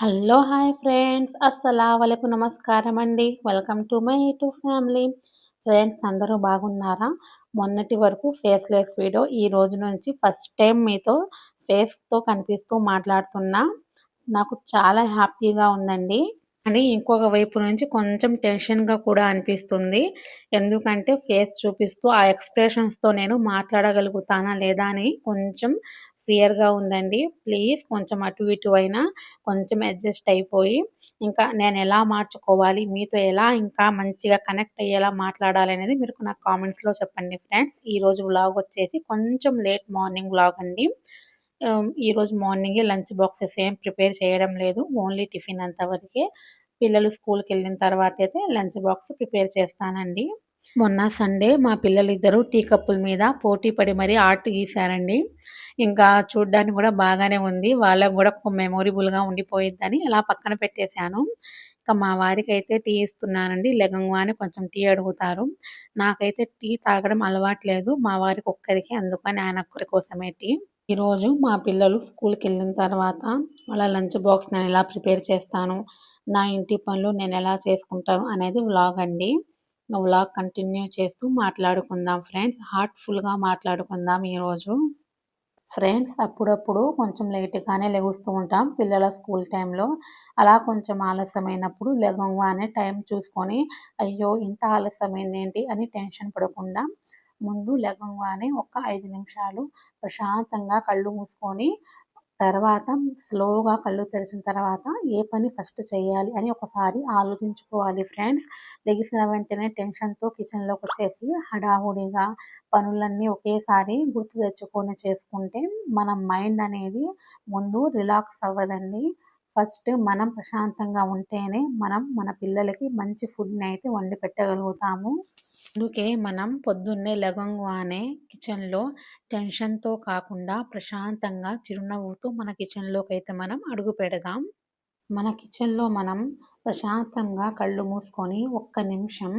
Hello hi friends అస్సలాముఅలైకుం. నమస్కారం అండి welcome to my YouTube family. Friends అందరూ బాగున్నారా? మొన్నటి వరకు ఫేస్లెస్ వీడియో ఈ రోజు నుంచి ఫస్ట్ టైం మీతో ఫేస్తో కనిపిస్తూ మాట్లాడుతున్నా. నాకు చాలా హ్యాపీగా ఉందండి. అని ఇంకొక వైపు నుంచి కొంచెం టెన్షన్గా కూడా అనిపిస్తుంది. ఎందుకంటే ఫేస్ చూపిస్తూ ఆ ఎక్స్ప్రెషన్స్తో నేను మాట్లాడగలుగుతానా లేదా అని కొంచెం క్లియర్గా ఉందండి. ప్లీజ్ కొంచెం అటు ఇటు అయినా కొంచెం అడ్జస్ట్ అయిపోయి ఇంకా నేను ఎలా మార్చుకోవాలి మీతో ఎలా ఇంకా మంచిగా కనెక్ట్ అయ్యేలా మాట్లాడాలి అనేది మీరు నాకు కామెంట్స్లో చెప్పండి ఫ్రెండ్స్. ఈరోజు వ్లాగ్ వచ్చేసి కొంచెం లేట్ మార్నింగ్ వ్లాగ్ అండి. ఈరోజు మార్నింగే లంచ్ బాక్సెస్ ఏం ప్రిపేర్ చేయడం లేదు ఓన్లీ టిఫిన్ అంతవరకే. పిల్లలు స్కూల్కి వెళ్ళిన తర్వాత అయితే లంచ్ బాక్స్ ప్రిపేర్ చేస్తానండి. మొన్న సండే మా పిల్లలు ఇద్దరు టీ కప్పుల మీద పోటీ పడి మరీ ఆర్ట్ గీశారండి. ఇంకా చూడ్డానికి కూడా బాగానే ఉంది. వాళ్ళకు కూడా ఒక మెమొరబుల్గా ఉండిపోయిద్దని ఇలా పక్కన పెట్టేశాను. ఇంకా మా వారికి అయితే టీ ఇస్తున్నానండి. లెగంగానే కొంచెం టీ అడుగుతారు. నాకైతే టీ తాగడం అలవాట్లేదు. మా వారికి ఒక్కరికి అందుకని ఆయన ఒక్కరి కోసమే టీ. ఈరోజు మా పిల్లలు స్కూల్కి వెళ్ళిన తర్వాత వాళ్ళ లంచ్ బాక్స్ నేను ఎలా ప్రిపేర్ చేస్తాను నా ఇంటి పనులు నేను ఎలా చేసుకుంటాను అనేది వ్లాగ్ అండి. వ్లాగ్ కంటిన్యూ చేస్తూ మాట్లాడుకుందాం ఫ్రెండ్స్ హార్ట్ఫుల్గా మాట్లాడుకుందాం ఈరోజు. ఫ్రెండ్స్ అప్పుడప్పుడు కొంచెం లేట్గానే లెగుస్తూ ఉంటాం పిల్లల స్కూల్ టైంలో అలా కొంచెం ఆలస్యమైనప్పుడు లెగంగానే టైం చూసుకొని అయ్యో ఇంత ఆలస్యమైంది ఏంటి? అని టెన్షన్ పడకుండా ముందు లెగంగానే ఒక ఐదు నిమిషాలు ప్రశాంతంగా కళ్ళు మూసుకొని తర్వాత స్లోగా కళ్ళు తెరిచిన తర్వాత ఏ పని ఫస్ట్ చేయాలి అని ఒకసారి ఆలోచించుకోవాలి ఫ్రెండ్స్. లెగిసిన వెంటనే టెన్షన్తో కిచెన్లోకి వచ్చేసి హడావుడిగా పనులన్నీ ఒకేసారి గుర్తు తెచ్చుకొని చేసుకుంటే మన మైండ్ అనేది ముందు రిలాక్స్ అవ్వదండి. ఫస్ట్ మనం ప్రశాంతంగా ఉంటేనే మనం మన పిల్లలకి మంచి ఫుడ్ని అయితే వండి పెట్టగలుగుతాము. అందుకే మనం పొద్దున్నే లెగంగానే కిచెన్లో టెన్షన్తో కాకుండా ప్రశాంతంగా చిరునవ్వుతో మన కిచెన్లోకి అయితే మనం అడుగు పెడదాం. మన కిచెన్లో మనం ప్రశాంతంగా కళ్ళు మూసుకొని ఒక్క నిమిషం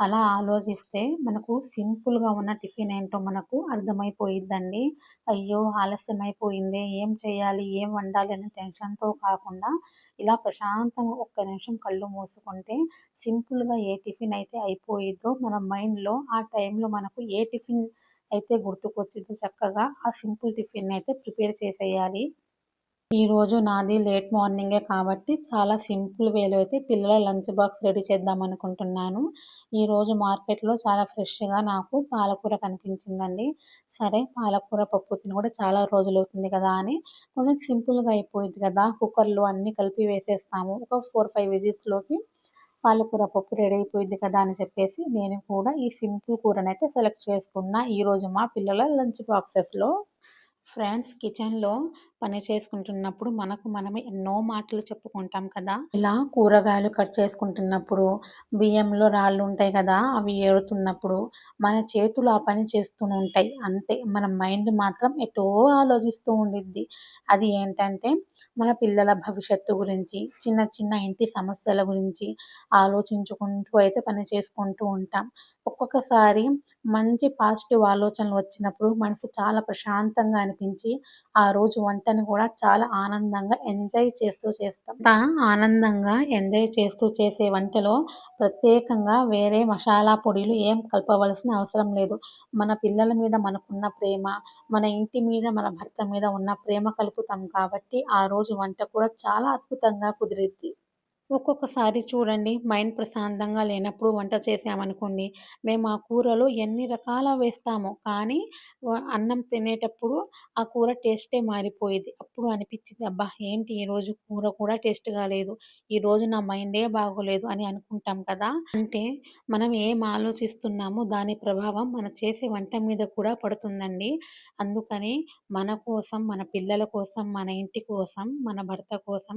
అలా ఆలోచిస్తే మనకు సింపుల్గా ఉన్న టిఫిన్ ఏంటో మనకు అర్థమైపోయిద్దండి. అయ్యో! ఆలస్యం అయిపోయింది ఏం చేయాలి? ఏం వండాలి? అనే టెన్షన్తో కాకుండా ఇలా ప్రశాంతంగా ఒక్క నిమిషం కళ్ళు మూసుకుంటే సింపుల్గా ఏ టిఫిన్ అయితే అయిపోయిద్దో మన మైండ్లో ఆ టైంలో మనకు ఏ టిఫిన్ అయితే గుర్తుకొచ్చిందో చక్కగా ఆ సింపుల్ టిఫిన్ అయితే ప్రిపేర్ చేసేయాలి. ఈరోజు నాది లేట్ మార్నింగే కాబట్టి చాలా సింపుల్ వేలో అయితే పిల్లల లంచ్ బాక్స్ రెడీ చేద్దాం అనుకుంటున్నాను. ఈరోజు మార్కెట్లో చాలా ఫ్రెష్గా నాకు పాలకూర కనిపించిందండి. సరే పాలకూర పప్పు తిని కూడా చాలా రోజులు అవుతుంది కదా అని. కొంచెం సింపుల్గా అయిపోయింది కదా. కుక్కర్లో అన్నీ కలిపి వేసేస్తాము. ఒక ఫోర్ ఫైవ్ విజిల్స్లోకి పాలకూర పప్పు రెడీ అయిపోయింది కదా అని చెప్పేసి నేను కూడా ఈ సింపుల్ కూరనైతే సెలెక్ట్ చేసుకున్నా ఈరోజు మా పిల్లల లంచ్ బాక్సెస్లో. ఫ్రెండ్స్ కిచెన్లో పని చేసుకుంటున్నప్పుడు మనకు మనమే ఎన్నో మాటలు చెప్పుకుంటాం కదా! ఇలా కూరగాయలు కట్ చేసుకుంటున్నప్పుడు బియ్యంలో రాళ్ళు ఉంటాయి కదా! అవి ఏడుతున్నప్పుడు మన చేతులు ఆ పని చేస్తూనే ఉంటాయి. అంతే మన మైండ్ మాత్రం ఎటో ఆలోచిస్తూ ఉండిద్ది. అది ఏంటంటే మన పిల్లల భవిష్యత్తు గురించి చిన్న చిన్న ఇంటి సమస్యల గురించి ఆలోచించుకుంటూ అయితే పని చేసుకుంటూ ఉంటాం. ఒక్కొక్కసారి మంచి పాజిటివ్ ఆలోచనలు వచ్చినప్పుడు మనసు చాలా ప్రశాంతంగా అనిపించి ఆ రోజు వంటని కూడా చాలా ఆనందంగా ఎంజాయ్ చేస్తూ చేస్తాం. ఆనందంగా ఎంజాయ్ చేస్తూ చేసే వంటలో ప్రత్యేకంగా వేరే మసాలా పొడిలు ఏం కలపవలసిన అవసరం లేదు. మన పిల్లల మీద మనకున్న ప్రేమ మన ఇంటి మీద మన భర్త మీద ఉన్న ప్రేమ కలుపుతాం కాబట్టి ఆ రోజు వంట కూడా చాలా అద్భుతంగా కుదిరిద్ది. ఒక్కొక్కసారి చూడండి మైండ్ ప్రశాంతంగా లేనప్పుడు వంట చేసామనుకోండి మేము ఆ కూరలో ఎన్ని రకాల వేస్తామో కానీ అన్నం తినేటప్పుడు ఆ కూర టేస్టే మారిపోయేది. అప్పుడు అనిపించింది అబ్బా ఏంటి ఈరోజు కూర కూడా టేస్ట్గా లేదు ఈరోజు నా మైండే బాగోలేదు అని అనుకుంటాం కదా. అంటే మనం ఏం ఆలోచిస్తున్నామో దాని ప్రభావం మన చేసే వంట మీద కూడా పడుతుందండి. అందుకని మన కోసం మన పిల్లల కోసం మన ఇంటి కోసం మన భర్త కోసం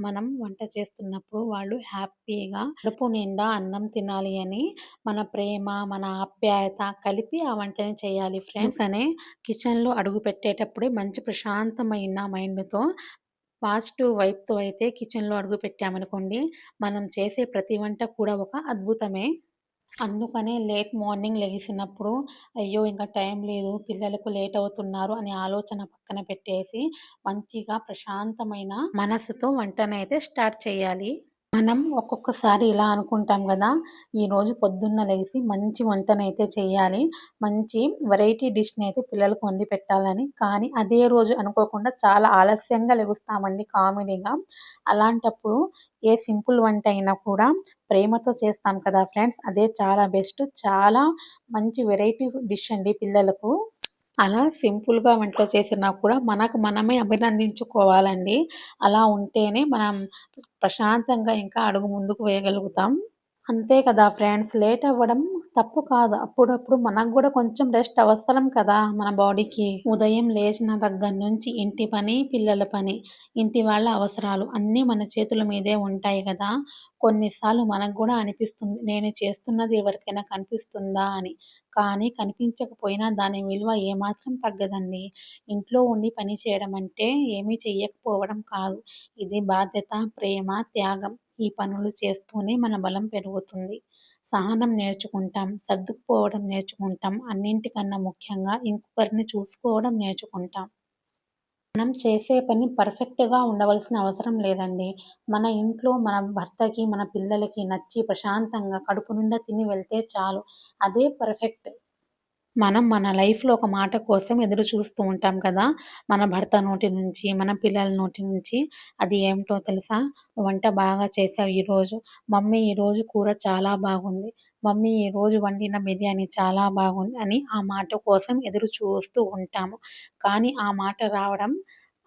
మనం వంట చేస్తున్నప్పుడు అప్పుడు వాళ్ళు హ్యాపీగా కడుపు నిండా అన్నం తినాలి అని మన ప్రేమ మన ఆప్యాయత కలిపి ఆ వంటని చేయాలి. ఫ్రెండ్స్ అనే కిచెన్లో అడుగు పెట్టేటప్పుడే మంచి ప్రశాంతమైన మైండ్తో పాజిటివ్ వైపుతో అయితే కిచెన్లో అడుగు పెట్టామనుకోండి మనం చేసే ప్రతి వంట కూడా ఒక అద్భుతమే. అందుకనే లేట్ మార్నింగ్ లెగిసినప్పుడు అయ్యో ఇంకా టైం లేదు పిల్లలకు లేట్ అవుతున్నారు అనే ఆలోచన పక్కన పెట్టేసి మంచిగా ప్రశాంతమైన మనసుతో వంటనైతే స్టార్ట్ చేయాలి. మనం ఒక్కొక్కసారి ఇలా అనుకుంటాం కదా ఈరోజు పొద్దున్న లేచి మంచి వంటనైతే చేయాలి మంచి వెరైటీ డిష్ని అయితే పిల్లలకు వండి పెట్టాలని. కానీ అదే రోజు అనుకోకుండా చాలా ఆలస్యంగా లెగుస్తామండి కామెడీగా. అలాంటప్పుడు ఏ సింపుల్ వంట అయినా కూడా ప్రేమతో చేస్తాం కదా ఫ్రెండ్స్ అదే చాలా బెస్ట్. చాలా మంచి వెరైటీ డిష్ అండి పిల్లలకు. అలా సింపుల్గా వంట చేసినా కూడా మనకు మనమే అభినందించుకోవాలండి. అలా ఉంటేనే మనం ప్రశాంతంగా ఇంకా అడుగు ముందుకు వేయగలుగుతాం. అంతే కదా ఫ్రెండ్స్ లేట్ అవ్వడం తప్పు కాదు. అప్పుడప్పుడు మనకు కూడా కొంచెం రెస్ట్ అవసరం కదా మన బాడీకి ఉదయం లేచిన దగ్గర నుంచి ఇంటి పని పిల్లల పని ఇంటి వాళ్ళ అవసరాలు అన్నీ మన చేతుల మీదే ఉంటాయి కదా. కొన్నిసార్లు మనకు కూడా అనిపిస్తుంది నేను చేస్తున్నది ఎవరికైనా కనిపిస్తుందా అని. కానీ కనిపించకపోయినా దాని విలువ ఏమాత్రం తగ్గదండి. ఇంట్లో ఉండి పని చేయడం అంటే ఏమీ చెయ్యకపోవడం కాదు. ఇది బాధ్యత ప్రేమ త్యాగం. ఈ పనులు చేస్తూనే మన బలం పెరుగుతుంది. సహనం నేర్చుకుంటాం సర్దుకుపోవడం నేర్చుకుంటాం. అన్నింటికన్నా ముఖ్యంగా ఇంకొకరిని చూసుకోవడం నేర్చుకుంటాం. మనం చేసే పని పర్ఫెక్ట్గా ఉండవలసిన అవసరం లేదండి. మన ఇంట్లో మన భర్తకి మన పిల్లలకి నచ్చి ప్రశాంతంగా కడుపు నిండా తిని వెళ్తే చాలు. అదే పర్ఫెక్ట్. మనం మన లైఫ్లో ఒక మాట కోసం ఎదురు చూస్తూ ఉంటాం కదా! మన భర్త నోటి నుంచి మన పిల్లల నోటి నుంచి. అది ఏమిటో తెలుసా? వంట బాగా చేసావు ఈరోజు. మమ్మీ ఈరోజు కూర చాలా బాగుంది. మమ్మీ ఈరోజు వండిన బిర్యానీ చాలా బాగుంది అని ఆ మాట కోసం ఎదురు చూస్తూ ఉంటాము. కానీ ఆ మాట రావడం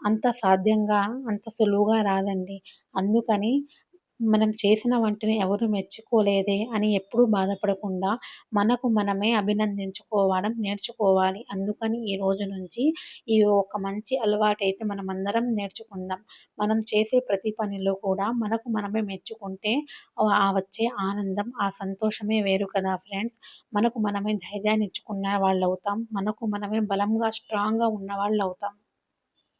అంత సాధ్యంగా అంత సులువుగా రాదండి. అందుకని మనం చేసిన వంటని ఎవరు మెచ్చుకోలేదే అని ఎప్పుడూ బాధపడకుండా మనకు మనమే అభినందించుకోవడం నేర్చుకోవాలి. అందుకని ఈ రోజు నుంచి ఈ ఒక మంచి అలవాటు అయితే మనం అందరం నేర్చుకుందాం. మనం చేసే ప్రతి పనిలో కూడా మనకు మనమే మెచ్చుకుంటే ఆ వచ్చే ఆనందం ఆ సంతోషమే వేరు కదా ఫ్రెండ్స్. మనకు మనమే ధైర్యాన్ని ఇచ్చుకున్న వాళ్ళు అవుతాం మనకు మనమే బలంగా స్ట్రాంగ్గా ఉన్న వాళ్ళు అవుతాం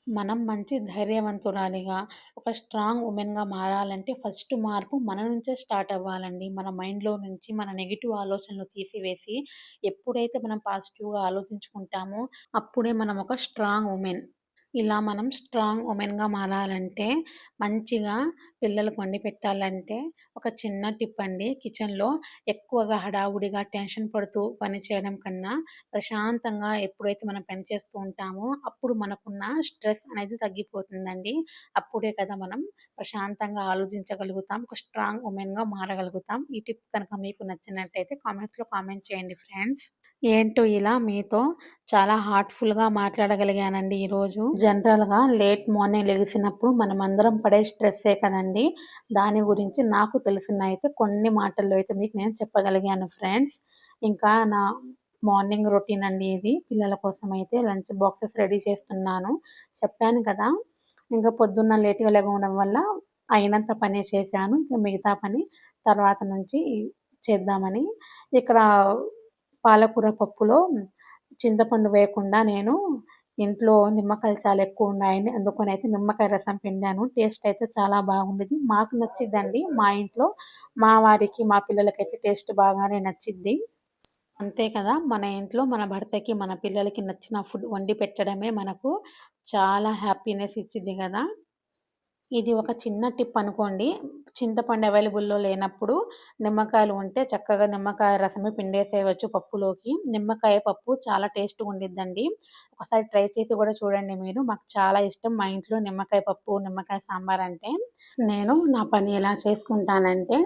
మనం మంచి ధైర్యవంతురాలిగా ఒక స్ట్రాంగ్ ఉమెన్గా మారాలంటే ఫస్ట్ మార్పు మన నుంచే స్టార్ట్ అవ్వాలండి. మన మైండ్లో నుంచి మన నెగిటివ్ ఆలోచనలు తీసివేసి ఎప్పుడైతే మనం పాజిటివ్గా ఆలోచించుకుంటామో అప్పుడే మనం ఒక స్ట్రాంగ్ ఉమెన్ ఇలా మనం స్ట్రాంగ్ ఉమెన్గా మారాలంటే మంచిగా పిల్లలకు వండి పెట్టాలంటే ఒక చిన్న టిప్ అండి. కిచెన్లో ఎక్కువగా హడావుడిగా టెన్షన్ పడుతూ పని చేయడం కన్నా ప్రశాంతంగా ఎప్పుడైతే మనం పని చేస్తూ ఉంటామో అప్పుడు మనకున్న స్ట్రెస్ అనేది తగ్గిపోతుందండి. అప్పుడే కదా మనం ప్రశాంతంగా ఆలోచించగలుగుతాం ఒక స్ట్రాంగ్ ఉమెన్గా మారగలుగుతాం. ఈ టిప్ కనుక మీకు నచ్చినట్టయితే కామెంట్స్లో కామెంట్ చేయండి ఫ్రెండ్స్. ఏంటో ఇలా మీతో చాలా హార్ట్ఫుల్గా మాట్లాడగలిగానండి ఈరోజు. జనరల్గా లేట్ మార్నింగ్ లెగిసినప్పుడు మనం అందరం పడే స్ట్రెస్సే కదండి. దాని గురించి నాకు తెలిసిన అయితే కొన్ని మాటల్లో అయితే మీకు నేను చెప్పగలిగాను ఫ్రెండ్స్. ఇంకా నా మార్నింగ్ రొటీన్ అండి ఇది. పిల్లల కోసం అయితే లంచ్ బాక్సెస్ రెడీ చేస్తున్నాను. చెప్పాను కదా. ఇంకా పొద్దున్న లేట్గా లేకపోవడం వల్ల అయినంత పని చేశాను. ఇంకా మిగతా పని తర్వాత నుంచి చేద్దామని. ఇక్కడ పాలకూర పప్పులో చింతపండు వేయకుండా నేను ఇంట్లో నిమ్మకాయలు చాలా ఎక్కువ ఉన్నాయని అందుకని అయితే నిమ్మకాయ రసం పిండాను. టేస్ట్ అయితే చాలా బాగుండేది. మాకు నచ్చిద్దండి మా ఇంట్లో. మా వారికి మా పిల్లలకైతే టేస్ట్ బాగానే నచ్చిద్ది. అంతే కదా మన ఇంట్లో మన భర్తకి మన పిల్లలకి నచ్చిన ఫుడ్ వండి పెట్టడమే మనకు చాలా హ్యాపీనెస్ ఇచ్చింది కదా. ఇది ఒక చిన్న టిప్ అనుకోండి. చింతపండు అవైలబుల్లో లేనప్పుడు నిమ్మకాయలు ఉంటే చక్కగా నిమ్మకాయ రసమే పిండేసేయవచ్చు పప్పులోకి. నిమ్మకాయ పప్పు చాలా టేస్ట్గా ఉండిద్దండి. ఒకసారి ట్రై చేసి కూడా చూడండి మీరు. మాకు చాలా ఇష్టం మా ఇంట్లో నిమ్మకాయ పప్పు నిమ్మకాయ సాంబార్ అంటే. నేను నా పని ఎలా చేసుకుంటానంటే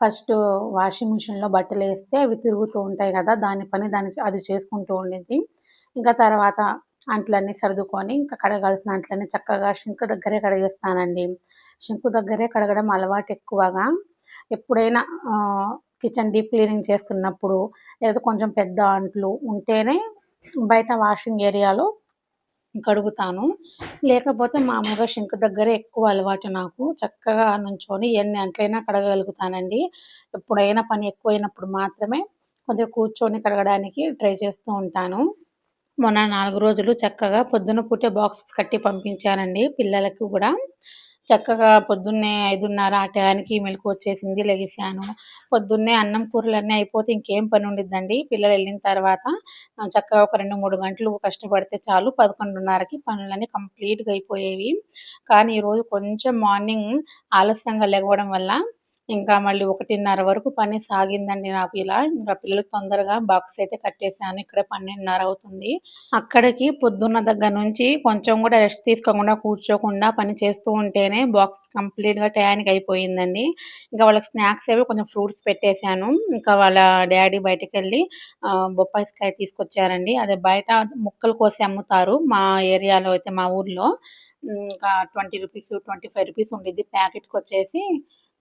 ఫస్ట్ వాషింగ్ మిషన్లో బట్టలు వేస్తే అవి తిరుగుతూ ఉంటాయి కదా దాని పని దాని అది చేసుకుంటూ ఉండేది ఇంకా తర్వాత అంట్లన్నీ సర్దుకొని ఇంకా కడగాల్సిన అంట్లన్నీ చక్కగా షింక్ దగ్గరే కడిగేస్తానండి. షింక్ దగ్గరే కడగడం అలవాటు ఎక్కువగా. ఎప్పుడైనా కిచెన్ డీప్ క్లీనింగ్ చేస్తున్నప్పుడు లేదా కొంచెం పెద్ద అంట్లు ఉంటేనే బయట వాషింగ్ ఏరియాలో కడుగుతాను. లేకపోతే మామూలుగా షింక్ దగ్గరే ఎక్కువ అలవాటు నాకు. చక్కగా నుంచొని ఎన్ని అంట్లైనా కడగలుగుతానండి ఎప్పుడైనా పని ఎక్కువైనప్పుడు మాత్రమే కొంచెం కూర్చొని కడగడానికి ట్రై చేస్తూ ఉంటాను. మొన్న నాలుగు రోజులు చక్కగా పొద్దున పూటే బాక్స్ కట్టి పంపించానండి పిల్లలకు కూడా. చక్కగా పొద్దున్నే ఐదున్నర ఆ టయానికి మెలకు వచ్చేసింది లెగిసాను. పొద్దున్నే అన్నం కూరలన్నీ అయిపోతే ఇంకేం పని ఉండిద్దండి? పిల్లలు వెళ్ళిన తర్వాత చక్కగా ఒక రెండు మూడు గంటలు కష్టపడితే చాలు. పదకొండున్నరకి పనులన్నీ కంప్లీట్గా అయిపోయేవి. కానీ ఈరోజు కొంచెం మార్నింగ్ ఆలస్యంగా లెగవడం వల్ల ఇంకా మళ్ళీ ఒకటిన్నర వరకు పని సాగిందండి నాకు ఇలా. ఇంకా పిల్లలకు తొందరగా బాక్స్ అయితే కట్టేసాను ఇక్కడ పన్నెండున్నర అవుతుంది. అక్కడికి పొద్దున్న దగ్గర నుంచి కొంచెం కూడా రెస్ట్ తీసుకోకుండా కూర్చోకుండా పని చేస్తూ ఉంటేనే బాక్స్ కంప్లీట్గా టయానికి అయిపోయిందండి. ఇంకా వాళ్ళకి స్నాక్స్ అవి కొంచెం ఫ్రూట్స్ పెట్టేశాను. ఇంకా వాళ్ళ డాడీ బయటకు వెళ్ళి బొప్పాయిస్కాయ తీసుకొచ్చారండి. అదే బయట ముక్కలు కోసి అమ్ముతారు మా ఏరియాలో అయితే మా ఊర్లో. ఇంకా twenty rupees twenty five rupees ఉండిద్ది ప్యాకెట్కి వచ్చేసి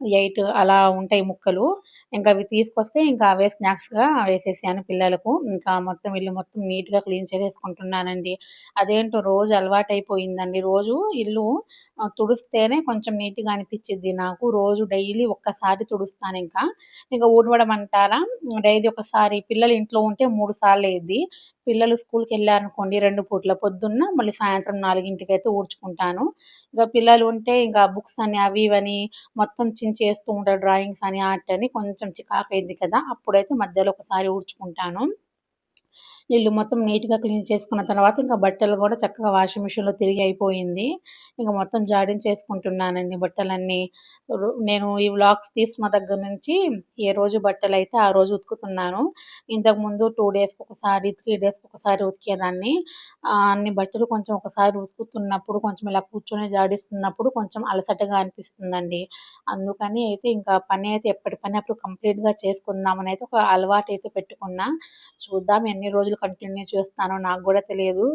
ఎయిట్ అలా ఉంటాయి ముక్కలు. ఇంకా అవి తీసుకొస్తే ఇంకా అవే స్నాక్స్గా వేసేసాను పిల్లలకు. ఇంకా మొత్తం ఇల్లు మొత్తం నీట్గా క్లీన్ చేసేసుకుంటున్నానండి. అదేంటో రోజు అలవాటైపోయిందండి. రోజు ఇల్లు తుడిస్తేనే కొంచెం నీట్గా అనిపించింది నాకు. రోజు డైలీ ఒక్కసారి తుడుస్తాను ఇంకా. ఇంకా ఊడవడం అంటారా డైలీ ఒకసారి పిల్లలు ఇంట్లో ఉంటే మూడు సార్లు అయ్యింది పిల్లలు స్కూల్కి వెళ్ళారనుకోండి రెండు పూట్ల పొద్దున్న మళ్ళీ సాయంత్రం నాలుగింటికి అయితే ఊడ్చుకుంటాను. ఇంకా పిల్లలు ఉంటే ఇంకా బుక్స్ అని అవి ఇవని మొత్తం చేస్తూ ఉంటాడు డ్రాయింగ్స్ అని ఆర్ట్ అని కొంచెం చికాకైంది కదా అప్పుడైతే మధ్యలో ఒకసారి ఊడ్చుకుంటాను. ఇల్లు మొత్తం నీట్గా క్లీన్ చేసుకున్న తర్వాత ఇంకా బట్టలు కూడా చక్కగా వాషింగ్ మిషన్లో తిరిగి అయిపోయింది. ఇంకా మొత్తం జాడించేసుకుంటున్నానండి బట్టలన్నీ. నేను ఈ వ్లాగ్స్ తీసుకున్న దగ్గర నుంచి ఏ రోజు బట్టలు అయితే ఆ రోజు ఉతుకుతున్నాను. ఇంతకుముందు టూ డేస్కి ఒకసారి త్రీ డేస్కి ఒకసారి ఉతికేదాన్ని. అన్ని బట్టలు కొంచెం ఒకసారి ఉతుకుతున్నప్పుడు కొంచెం ఇలా కూర్చొని జాడిస్తున్నప్పుడు కొంచెం అలసటగా అనిపిస్తుందండి. అందుకని అయితే ఇంకా పని అయితే ఎప్పటి పని అప్పుడు కంప్లీట్గా చేసుకుందామని అయితే ఒక అలవాటు అయితే పెట్టుకున్నా. చూద్దాం ఎన్ని రోజులు కంటిన్యూ చేస్తానో నాకు కూడా తెలియదు.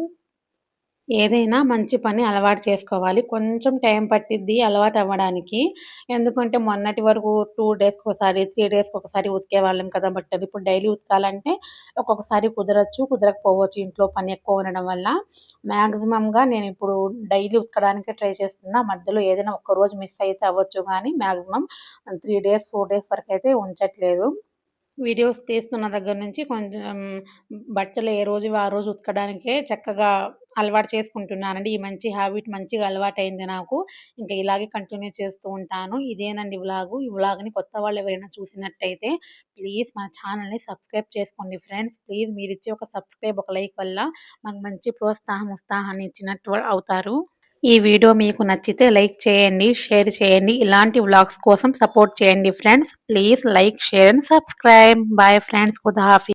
ఏదైనా మంచి పని అలవాటు చేసుకోవాలి. కొంచెం టైం పట్టిద్ది అలవాటు అవ్వడానికి. ఎందుకంటే మొన్నటి వరకు టూ డేస్కి ఒకసారి త్రీ డేస్కి ఒకసారి ఉతికేవాళ్ళం కదా. బట్టలు ఇప్పుడు డైలీ ఉతకాలంటే ఒక్కొక్కసారి కుదరచ్చు కుదరకపోవచ్చు. ఇంట్లో పని ఎక్కువ ఉండడం వల్ల మ్యాక్సిమంగా నేను ఇప్పుడు డైలీ ఉతకడానికి ట్రై చేస్తున్నా. మధ్యలో ఏదైనా ఒక్కరోజు మిస్ అయితే అవ్వచ్చు కానీ maximum three days four days వరకు అయితే ఉంచట్లేదు. వీడియోస్ తీస్తున్న దగ్గర నుంచి కొంచెం బట్టలు ఏ రోజు ఆ రోజు ఉతకడానికే చక్కగా అలవాటు చేసుకుంటున్నానండి. ఈ మంచి హ్యాబిట్ మంచిగా అలవాటైంది నాకు. ఇంకా ఇలాగే కంటిన్యూ చేస్తూ ఉంటాను. ఇదేనండి వ్లాగు. ఈ వ్లాగ్ని కొత్త వాళ్ళు ఎవరైనా చూసినట్టయితే ప్లీజ్ మన ఛానల్ని సబ్స్క్రైబ్ చేసుకోండి ఫ్రెండ్స్. ప్లీజ్ మీరు ఇచ్చే ఒక సబ్స్క్రైబ్ ఒక లైక్ వల్ల మాకు మంచి ప్రోత్సాహం ఉత్సాహాన్ని ఇచ్చినట్టు అవుతారు. ఈ వీడియో మీకు నచ్చితే లైక్ చేయండి షేర్ చేయండి. ఇలాంటి వ్లాగ్స్ కోసం సపోర్ట్ చేయండి friends. Please like share and subscribe. Bye friends ఖుదాహాఫీ